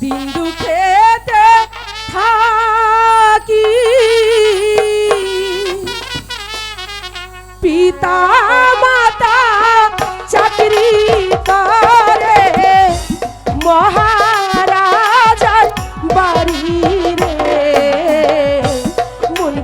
বিন্দু খেতে থাকি। পিতা মাতা চাকরি করে। মহারাজার বাড়ি রে। মন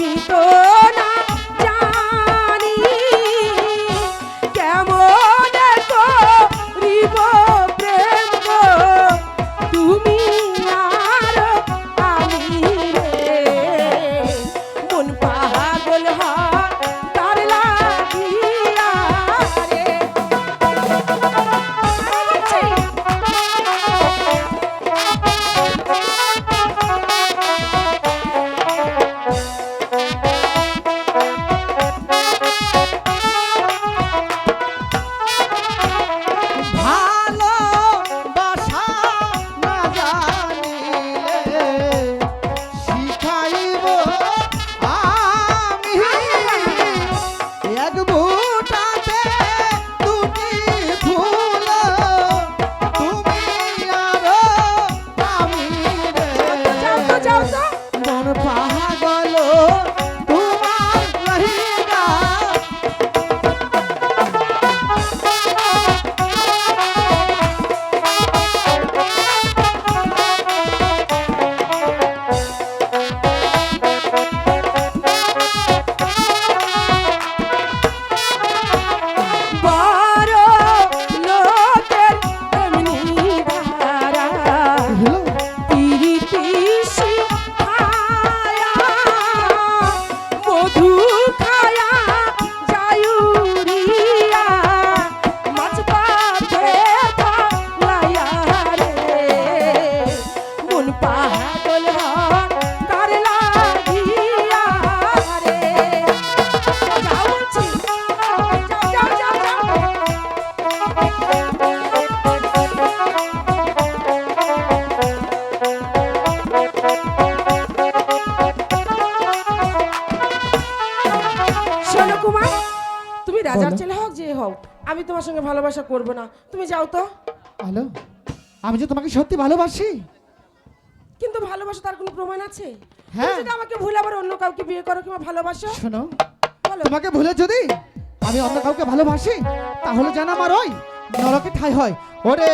ভিতর তোমার সঙ্গে ভালোবাসা করব না। তুমি যাও তো। হ্যালো আমি যে তোমাকে সত্যি ভালোবাসি? কিন্তু ভালোবাসা তার কোনো প্রমাণ আছে? হ্যাঁ। যদি আমাকে ভুল আবার অন্য কাউকে বিয়ে করো কিংবা ভালোবাসো? শোনো বলো। তোমাকে ভুলে যদি আমি অন্য কাউকে ভালোবাসি তাহলে যেন আমার ওই নরকে ঠাই হয়। ওরে